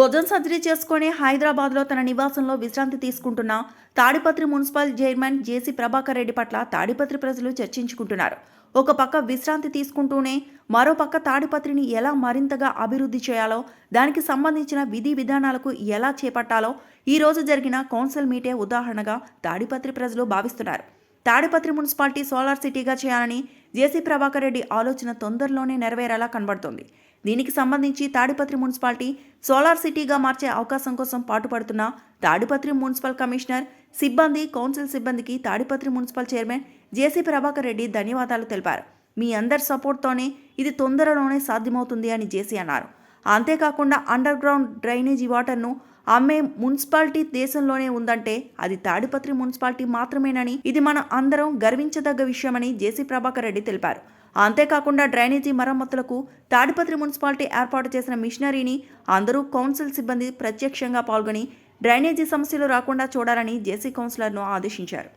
భోజన్ surgery చేసుకుని హైదరాబాద్లో తన నివాసంలో విశ్రాంతి తీసుకుంటున్న Tadipatri municipal chairman JC Prabhakar Reddy పట్ల తాడిపత్రి ప్రజలు చర్చించుకుంటున్నారు. ఒక పక్క విశ్రాంతి తీసుకుంటూనే మరో పక్క తాడిపత్రిని ఎలా మరింతగా అభివృద్ధి చేయాలో దానికి సంబంధించిన విధి విధానాలకు ఎలా చేపట్టాలో ఈ రోజు జరిగిన కౌన్సిల్ మీటే ఉదాహరణగా తాడిపత్రి ప్రజలు భావిస్తున్నారు. తాడిపత్రి మున్సిపాలిటీ సోలార్ సిటీగా చేయాలని జేసీ ప్రభాకర్ రెడ్డి ఆలోచన తొందరలోనే నెరవేరేలా కనబడుతోంది. దీనికి సంబంధించి తాడిపత్రి మున్సిపాలిటీ సోలార్ సిటీగా మార్చే అవకాశం కోసం పాటుపడుతున్న తాడిపత్రి మున్సిపల్ కమిషనర్ సిబ్బంది కౌన్సిల్ సిబ్బందికి Tadipatri municipal chairman JC Prabhakar Reddy ధన్యవాదాలు తెలిపారు. మీ అందరి సపోర్ట్తోనే ఇది తొందరలోనే సాధ్యమవుతుంది అని జేసీ అన్నారు. అంతేకాకుండా అండర్ గ్రౌండ్ డ్రైనేజీ వాటర్ను అమ్మే మున్సిపాలిటీ దేశంలోనే ఉందంటే అది తాడిపత్రి మున్సిపాలిటీ మాత్రమేనని ఇది మన అందరం గర్వించదగ్గ విషయమని జేసీ ప్రభాకర్ రెడ్డి తెలిపారు. అంతేకాకుండా డ్రైనేజీ మరమ్మతులకు తాడిపత్రి మున్సిపాలిటీ ఏర్పాటు చేసిన మిషనరీని అందరూ కౌన్సిల్ సిబ్బంది ప్రత్యక్షంగా పాల్గొని డ్రైనేజీ సమస్యలు రాకుండా చూడాలని జేసీ కౌన్సిలర్ను ఆదేశించారు.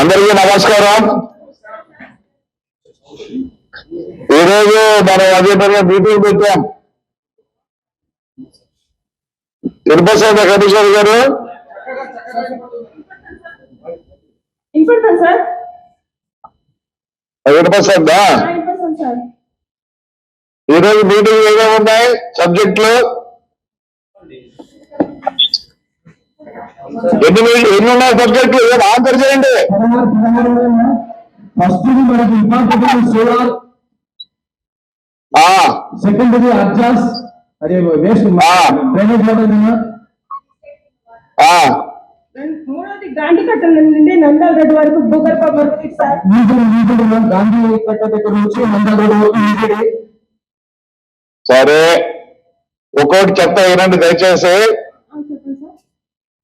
అందరికీ నమస్కారం. ఈరోజు మనం అదే మీటింగ్ పెట్టాం. తిరుపతి కమిషనర్ గారు. వినపడుతుంది సార్? వినిపిస్తుందా ఈరోజు మీటింగ్ ఏమేమి ఉన్నాయి? సబ్జెక్టులు? ఎన్ని ఎన్ని ఉన్నాయి సబ్జెక్టులు? ఏం ఆన్సర్ చేయండి. ఫస్ట్ మనకి ఇంపార్టెంట్ సోలార్ ఆ. సెకండరీ అడ్జాస్ అదే వేస్ట్. డ్రైనేజ్ వాటర్ మూడోది గాంధీ కట్టల నుండి నందాల రెడ్డి వరకు భూగర్భ మరుగుదొడ్డి సార్ గాంధీ కట్ట దగ్గర నుంచి ఒక్కొక్కటి చెప్తా వినండి దయచేసి.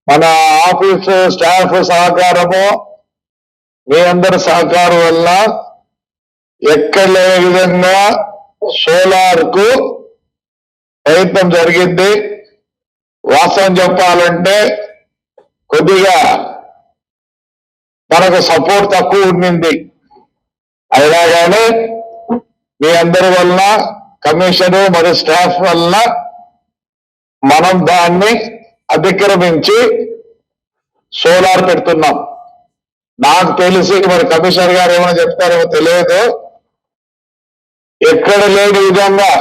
మన ఆఫీస్ స్టాఫ్ సహకారము మీ అందరి సహకారం వల్ల ఎక్కడ లేని విధంగా సోలార్కు ప్రయత్నం జరిగింది వాస్తవం చెప్పాలంటే కొద్దిగా మనకు సపోర్ట్ తక్కువ ఉండింది. అయినా కానీ మీ అందరి వల్ల కమిషన్ మరియు స్టాఫ్ వల్ల మనం దాన్ని అతిక్రమించి సోలార్ పెడుతున్నాం. నాకు తెలిసి మరి కమిషనర్ గారు ఏమైనా చెప్తారేమో తెలియదు. ఎక్కడ లేని విధంగా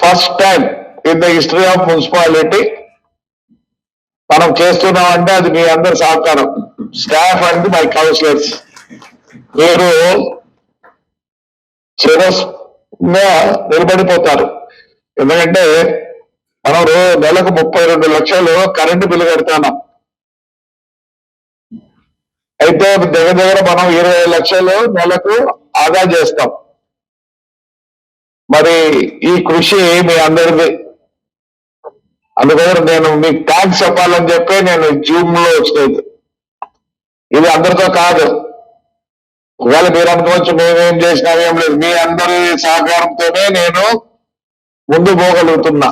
first time in the history of municipality మనం చేస్తున్నామంటే అది మీ అందరి సహకారం. స్టాఫ్ అండ్ మై కౌన్సిలర్స్ మీరు చిరస్గా నిలబడిపోతారు. ఎందుకంటే మనం నెలకు ముప్పై రెండు లక్షలు కరెంటు బిల్లు కడుతున్నాం. అయితే దగ్గర దగ్గర మనం ఇరవై లక్షలు నెలకు ఆదా చేస్తాం. మరి ఈ కృషి మీ అందరిది. అందుకోసం నేను మీకు థ్యాంక్స్ చెప్పాలని చెప్పి నేను జూమ్లో వచ్చినది ఇది అందరితో కాదు. ఒకవేళ మీరు అనుకోవచ్చు మేమేం చేసినా ఏం లేదు. మీ అందరి సహకారంతోనే నేను ముందు పోగలుగుతున్నా.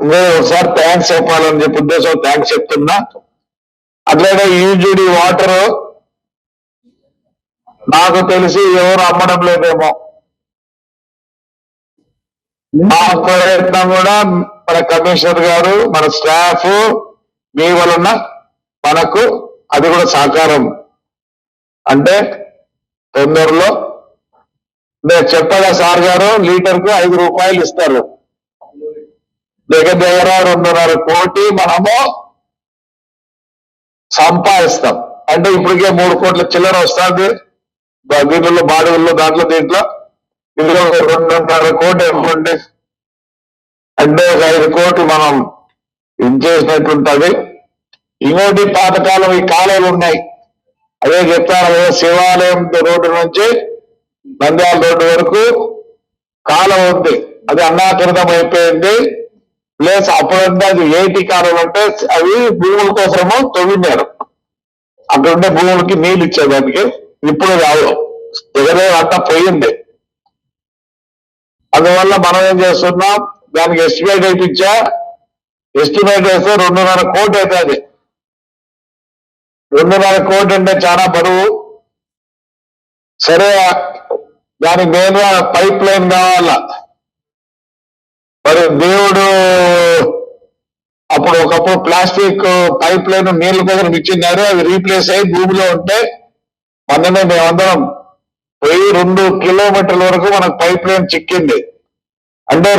నేను ఒకసారి థ్యాంక్స్ చెప్పాలని చెప్పి ఉద్దేశం థ్యాంక్స్ చెప్తున్నా. అట్లనే యూజుడి వాటర్ నాకు తెలిసి ఎవరు అమ్మడం లేదేమో. మా ప్రయత్నం కూడా మన కమిషనర్ గారు మన స్టాఫ్ మీ వలన మనకు అది కూడా సహకారం అంటే తొందరలో నేను చెప్పగా సార్ గారు లీటర్కు ఐదు రూపాయలు ఇస్తారు. దగ్గర దగ్గర రెండున్నర కోటి మనము సంపాదిస్తాం. అంటే ఇప్పటికే మూడు కోట్ల చిల్లర వస్తుంది. దీంట్లో బాడుగుల్లో దాంట్లో దీంట్లో. ఇందులో ఒక రెండున్నర కోటి అనుకోండి అంటే ఒక ఐదు కోట్లు మనం ఇచ్చేసినట్టుంటది ఇంకోటి పాతకాలం ఈ కాలువలు ఉన్నాయి. అదే చెప్తాను కదా శివాలయం రోడ్డు నుంచి నంద్యాల రోడ్డు వరకు కాలం ఉంది. అది అన్నాకృతం అయిపోయింది. ప్లస్ అప్పుడంటే అది ఏటి కాలం అంటే అవి భూముల కోసము తవ్వినారు అక్కడ ఉండే భూములకి నీళ్ళు ఇచ్చేదానికి. ఇప్పుడు రావు. ఎగరే అంతా పోయింది. అందువల్ల మనం ఏం చేస్తున్నాం? దానికి ఎస్టిమేట్ వేయించా ఎస్టిమేట్ వేస్తే రెండున్నర కోటి అవుతుంది. రెండున్నర కోటి అంటే చాలా బరువు. సరే దానికి మెయిన్గా పైప్ లైన్ కావాల? మరి దేవుడు అప్పుడు ఒకప్పుడు ప్లాస్టిక్ పైప్ లైన్ నీళ్ళ కోసం ఇచ్చినారు అవి రీప్లేస్ అయ్యి భూమిలో ఉంటే మొన్ననే మేమందరం వెయ్యి రెండు కిలోమీటర్ల వరకు మనకు పైప్ లైన్ చిక్కింది. అంటే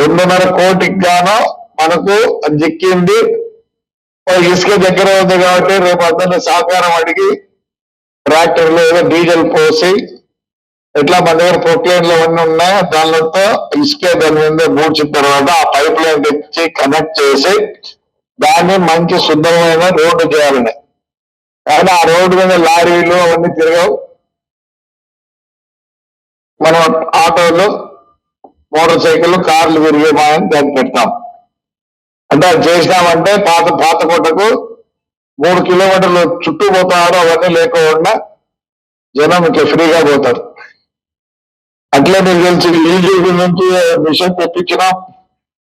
రెండున్నర కోటికి గాను మనకు అది చిక్కింది. ఇసుక దగ్గర ఉంది కాబట్టి రేపు అందరినీ సహకారం అడిగి ట్రాక్టర్లు ఏదో డీజిల్ పోసి ఎట్లా మన దగ్గర ప్రొక్లైన్లు అన్నీ ఉన్నాయి దానితో ఇసుక దాని మీద మూడ్చిన తర్వాత ఆ పైప్ లైన్ తెచ్చి కనెక్ట్ చేసి దాన్ని మంచి శుద్ధమైన రోడ్డు చేయాలని. కానీ ఆ రోడ్డు మీద లారీలు అవన్నీ తిరగవు. మనం ఆటోలు మోటార్ సైకిల్ కార్లు తిరిగే మాయని దాన్ని పెడతాం. అంటే అది చేసినామంటే పాత పాత కొట్టకు మూడు కిలోమీటర్లు చుట్టూ పోతాడు అవన్నీ లేకుండా జనం ఇట్లా ఫ్రీగా పోతారు. అట్లే మీకు తెలిసి ఈజీబీ నుంచి మిషన్ తెప్పించినాం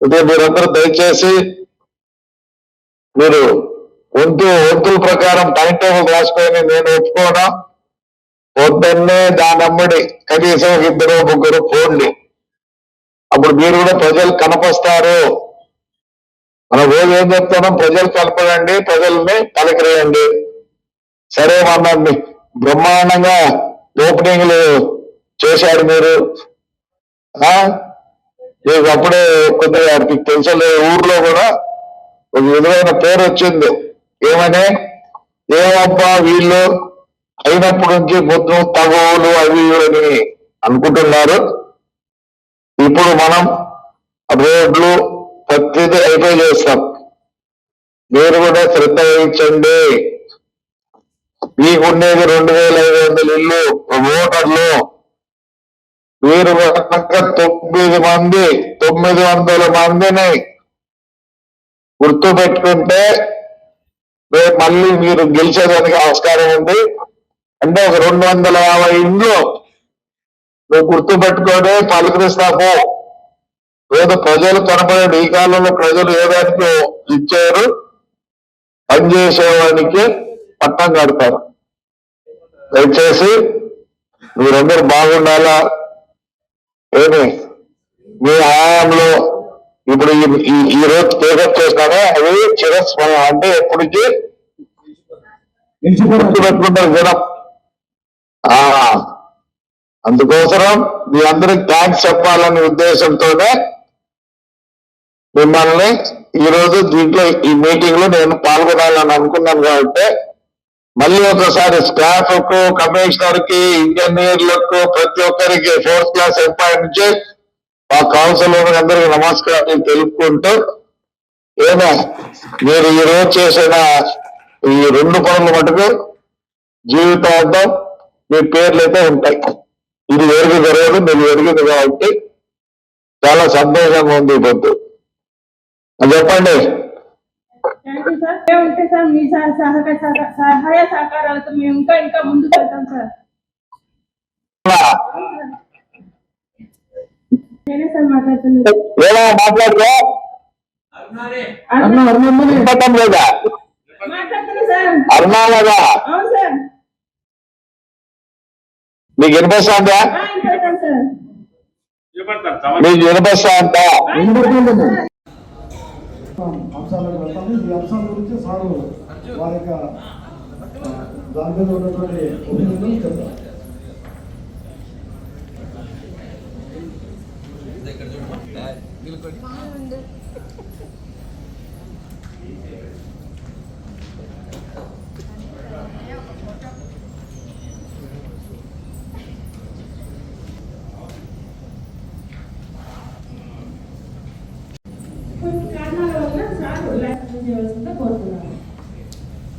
ఇదే మీరందరూ దయచేసి మీరు వంతు వంతుల ప్రకారం టైం టేబుల్ రాసుకొని నేను ఒప్పుకోనా? పొద్దున్నే దాని అమ్మడి కనీసం ఇద్దరు ముగ్గురు ఫోన్లు అప్పుడు మీరు కూడా ప్రజలు కనపస్తారు. మనం రోజు ఏం చెప్తున్నాం? ప్రజలు కలపడండి ప్రజల్ని పలకరేయండి. సరే మన బ్రహ్మాండంగా ఓపెనింగ్లు చేశారు మీరు. మీకు అప్పుడే కొద్దిగా మీకు తెలుసులే ఊర్లో కూడా ఒక విధమైన పేరు వచ్చింది. ఏమని? ఏమబ్బా వీళ్ళు? అయినప్పటి నుంచి మొత్తం తగవులు అవి అని అనుకుంటున్నారు. ఇప్పుడు మనం రోడ్లు ప్రతిదీ అయిపోయి చేస్తాం. మీరు కూడా శ్రద్ధ వహించండి. మీకుండేది రెండు వేల ఐదు వందల ఇల్లు ఓటర్లు. మీరు తొమ్మిది మంది తొమ్మిది వందల మందిని గుర్తు పెట్టుకుంటే రేపు మళ్ళీ మీరు గెలిచేదానికి ఆస్కారం ఉంది. అంటే ఒక రెండు వందల యాభై ఇండ్లు నువ్వు గుర్తు పెట్టుకొని పలకరిస్తాము ఏదో ప్రజలు కనపడే ఈ కాలంలో ప్రజలు ఏదానికి ఇచ్చారు? పనిచేసేవానికి పట్టం కడతారు. దయచేసి మీరందరూ బాగుండాలా? ఏమి? మీ హయాంలో ఇప్పుడు ఈ- ఈ- రోజు టేకప్ చేసినానే అవి చిరస్మరణ. అంటే ఎప్పటికీ గుర్తు పెట్టుకుంటారు జనం. ఆ అందుకోసం మీ అందరికి థ్యాంక్స్ చెప్పాలనే ఉద్దేశంతోనే మిమ్మల్ని ఈరోజు దీంట్లో ఈ మీటింగ్లో నేను పాల్గొనాలని అనుకున్నాను కాబట్టి మళ్ళీ ఒకసారి స్టాఫ్కు కమిషనర్కి ఇంజనీర్లకు ప్రతి ఒక్కరికి ఫోర్త్ క్లాస్ ఎంప్లాయ్ నుంచి మా కౌన్సిలర్ అందరికి నమస్కారం తెలుపుకుంటూ ఏమో మీరు ఈ రోజు చేసిన ఈ రెండు పనులు మటుకు జీవితాంతం మీ పేర్లు అయితే ఉంటాయి ఇది ఎరుగు జరగదు మీరు ఎరిగింది కాబట్టి చాలా సంతోషంగా ఉంది పొద్దు అది చెప్పండి థ్యాంక్ యూ సార్ మేము ఉంటే సార్ మీ సహ- సహక సహ- సహాయ సహకారాలతో మేము ఇంకా ఇంకా ముందుకు వెళ్తాం సార్ నేనే సార్ మాట్లాడుతున్నాను ఏమో మాట్లాడుకో అన్న లేదా అన్నా లేదా అవును సార్ మీకు వినిపిస్తుందా మీకు వినిపిస్తుందా అంతా అంశాలకు వెళ్తాము ఈ అంశాల గురించి సారు వారి యొక్క దాని మీద ఉన్నటువంటి ఒపీనియన్ చెప్తారు